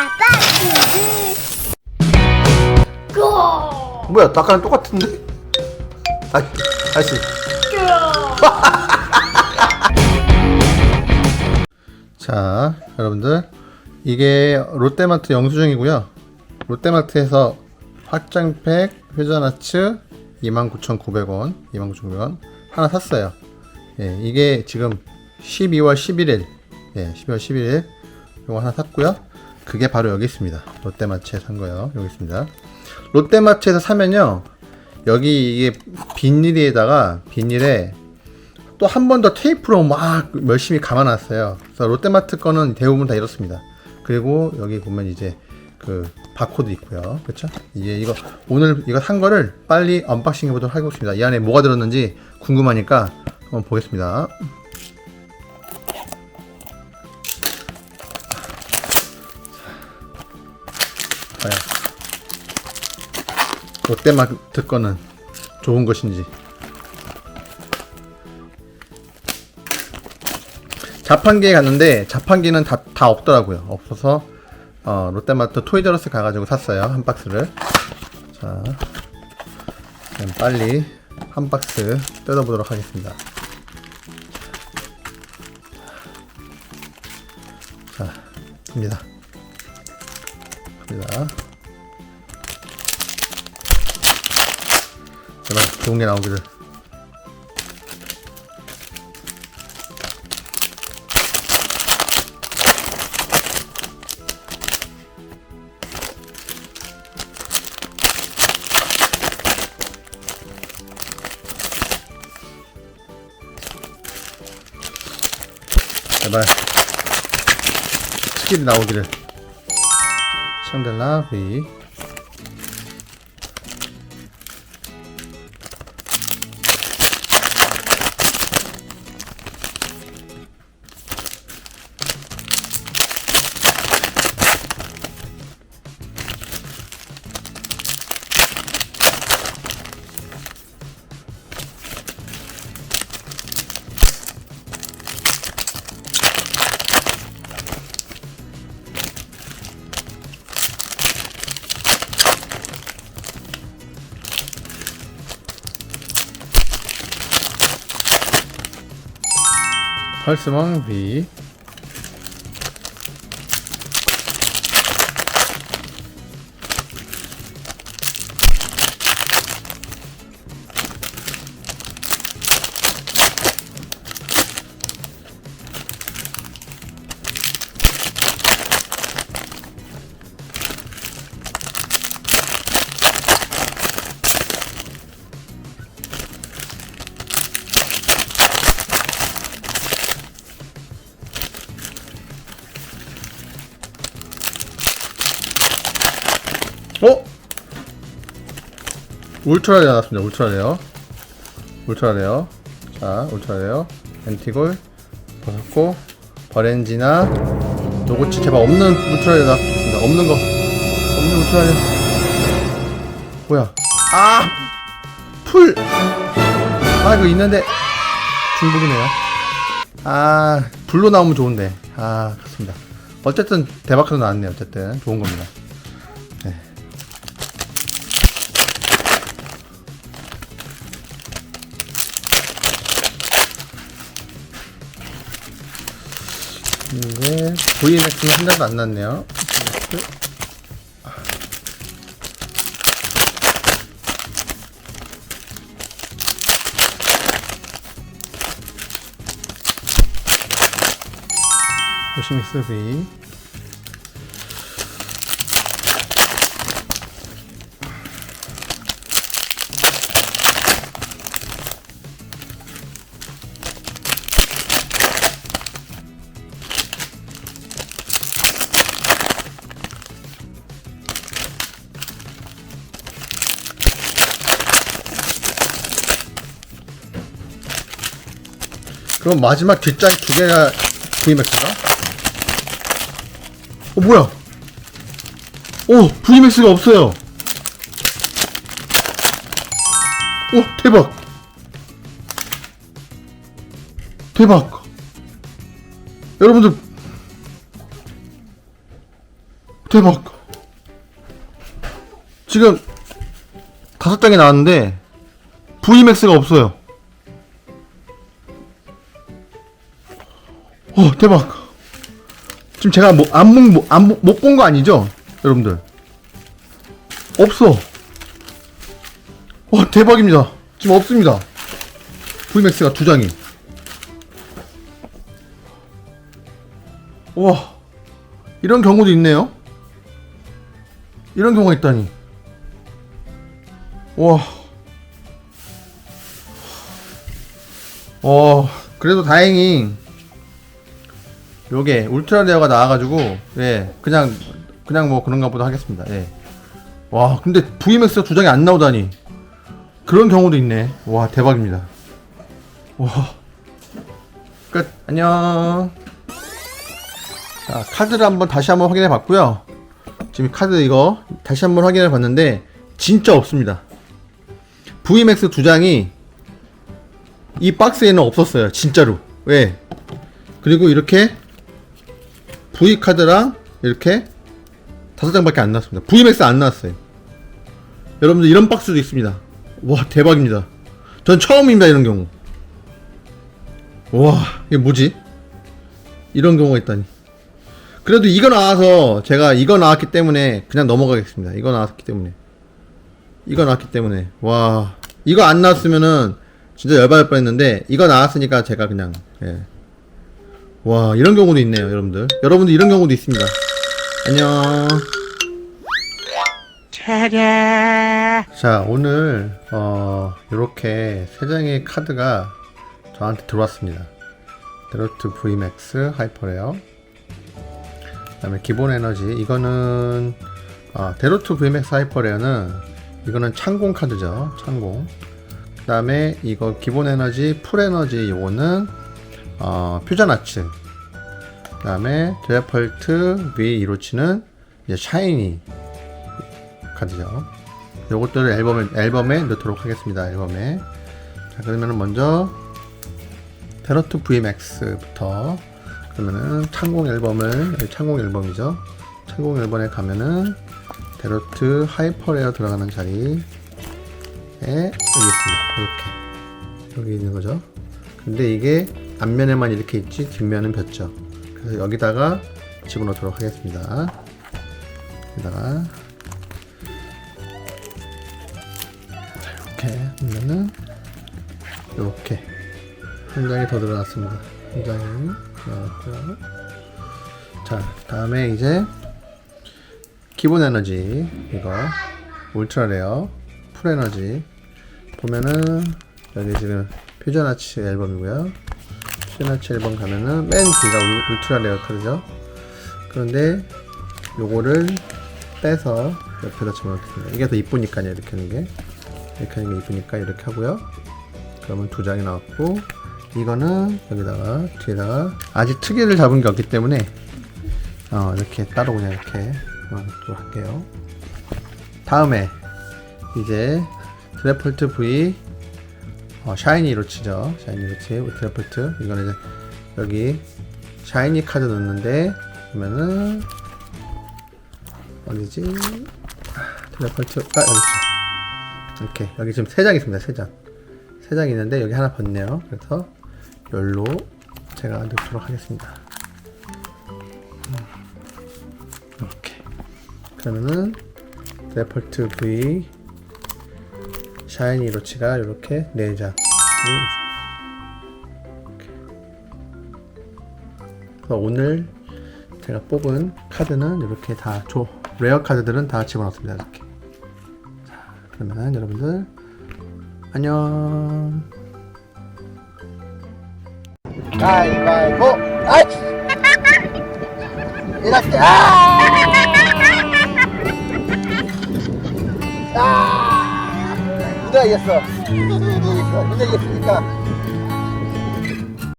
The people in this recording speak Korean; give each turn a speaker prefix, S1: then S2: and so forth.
S1: 아빠 퀴즈 고!
S2: 뭐야 아까랑 똑같은데? 아, 다시 자 여러분들. 이게 롯데마트 영수증이고요. 롯데마트에서 확장팩 회전하츠 29,900원 29,900원 하나 샀어요. 예, 이게 지금 12월 11일 예, 12월 11일 이거 하나 샀고요 그게 바로 여기 있습니다 롯데마트에 산 거예요 여기 있습니다 롯데마트에서 사면요 여기 이게 비닐에다가 비닐에 또 한 번 더 테이프로 막 열심히 감아놨어요. 그래서 롯데마트 거는 대부분 다 이렇습니다. 그리고 여기 보면 이제 그 바코드 있고요. 그렇죠? 이제 이거 오늘 이거 산 거를 빨리 언박싱 해 보도록 하겠습니다. 이 안에 뭐가 들었는지 궁금하니까 한번 보겠습니다. 과연 롯데마트 거는 좋은 것인지 자판기에 갔는데 자판기는 다, 다 없더라고요. 없어서 어, 롯데마트 토이저러스 가가지고 샀어요. 한 박스를. 자, 빨리 한 박스 뜯어보도록 하겠습니다. 자, 갑니다. 갑니다. 제발 좋은 게 나오기를. 제발 스킬이 나오기를 샹들 펄스망 V 울트라 레어 나왔습니다. 울트라 레어. 울트라 레어. 자, 울트라 레어. 엔티골. 벗었고. 버렌지나. 노고치 제발 없는 울트라 레어 나왔습니다. 없는 거. 없는 울트라 레어. 뭐야. 아! 풀! 아, 이거 있는데. 중복이네요. 아, 불로 나오면 좋은데. 아, 그렇습니다. 어쨌든 대박으로 나왔네요. 어쨌든. 좋은 겁니다. 이게 VMX는 한 장도 안 났네요. 요시믹스 V 그럼 마지막 뒷장 두 개가 VMAX인가? 어 뭐야? 오 VMAX가 없어요. 오 대박. 대박. 여러분들 대박. 지금 다섯 장이 나왔는데 VMAX가 없어요. 어 대박. 지금 제가 뭐안못못 본 거 아니죠, 여러분들? 없어. 와 대박입니다. 지금 없습니다. VMAX가 두 장이. 와 이런 경우도 있네요. 이런 경우가 있다니. 와. 어, 그래도 다행히 요게 울트라 레어가 나와가지고 예 그냥 그냥 뭐 그런가 보다 하겠습니다. 예. 와 근데 VMAX가 두 장이 안 나오다니 그런 경우도 있네. 와 대박입니다. 와. 끝. 안녕. 자 카드를 한번 다시 한번 확인해 봤고요. 지금 카드 이거 다시 한번 확인해 봤는데 진짜 없습니다. VMAX 두 장이 이 박스에는 없었어요. 진짜로. 왜? 그리고 이렇게 V 카드랑 이렇게 다섯 장밖에 안 나왔습니다. VMAX 안 나왔어요. 여러분들 이런 박스도 있습니다. 와 대박입니다. 전 처음입니다 이런 경우. 와 이게 뭐지? 이런 경우가 있다니. 그래도 이거 나와서 제가 이거 나왔기 때문에 그냥 넘어가겠습니다. 이거 나왔기 때문에. 이거 나왔기 때문에. 와. 이거 안 나왔으면은 진짜 열받을 뻔 했는데 이거 나왔으니까 제가 그냥 예. 와, 이런 경우도 있네요, 여러분들. 여러분들 이런 경우도 있습니다. 안녕. 자, 오늘 어, 이렇게 세 장의 카드가 저한테 들어왔습니다. 데로트 VMAX 하이퍼레어 그 다음에 기본 에너지 이거는 아, 데로트 VMAX 하이퍼레어는 이거는 창공 카드죠 창공 그 다음에 이거 기본 에너지 풀 에너지 요거는 어, 퓨전 아츠 그 다음에 드래펄트 V 이로치는 이제 샤이니 카드죠 요것들을 앨범에 앨범에 넣도록 하겠습니다 앨범에 자 그러면은 먼저 데로트 VMAX부터 그러면은 창공 앨범을 창공 앨범이죠. 창공 앨범에 가면은 데로트 하이퍼레어 들어가는 자리에 여기 있습니다. 이렇게 여기 있는 거죠. 근데 이게 앞면에만 이렇게 있지 뒷면은 폈죠. 그래서 여기다가 집어넣도록 하겠습니다. 여기다가 자, 이렇게 하면은 이렇게 한 장이 더 들어갔습니다. 한 장이 들어갔고요. 자, 다음에 이제 기본 에너지 이거 울트라 레어 풀 에너지 보면은 여기 지금 퓨전 아치 앨범이고요. 아치 앨범 가면은 맨 뒤가 울- 울트라 레어 카드죠. 그런데 요거를 빼서 옆에다 집어넣겠습니다. 이게 더 이쁘니까요. 이렇게 하는 게 이렇게 하는 게 이쁘니까 이렇게 하고요. 그러면 두 장이 나왔고 이거는 여기다가 뒤에다가 아직 특이를 잡은 게 없기 때문에 어, 이렇게 따로 그냥 이렇게 어, 또 할게요. 다음에 이제 드래플트 V 어, 샤이니로 치죠. 샤이니로 치 드래플트 이거는 이제 여기 샤이니 카드 넣는데 그러면은 어디지? 아, 드래플트 아 여기 있죠. 이렇게 여기 지금 세 장 있습니다. 세 장. 세 장 있는데 여기 하나 벗네요. 그래서 열로 제가 넣도록 하겠습니다. 음, 이렇게 그러면은 데폴트 V 샤이니 로치가 이렇게 네 장이 이렇게. 그래서 오늘 제가 뽑은 카드는 이렇게 다 조, 레어 카드들은 다 집어넣습니다. 이렇게. 자, 그러면은 여러분들 안녕.
S3: 가위바위보 아치 이렇게 아! 아! 누가 이겼어? 누가 이겼어? 누가 이겼습니까?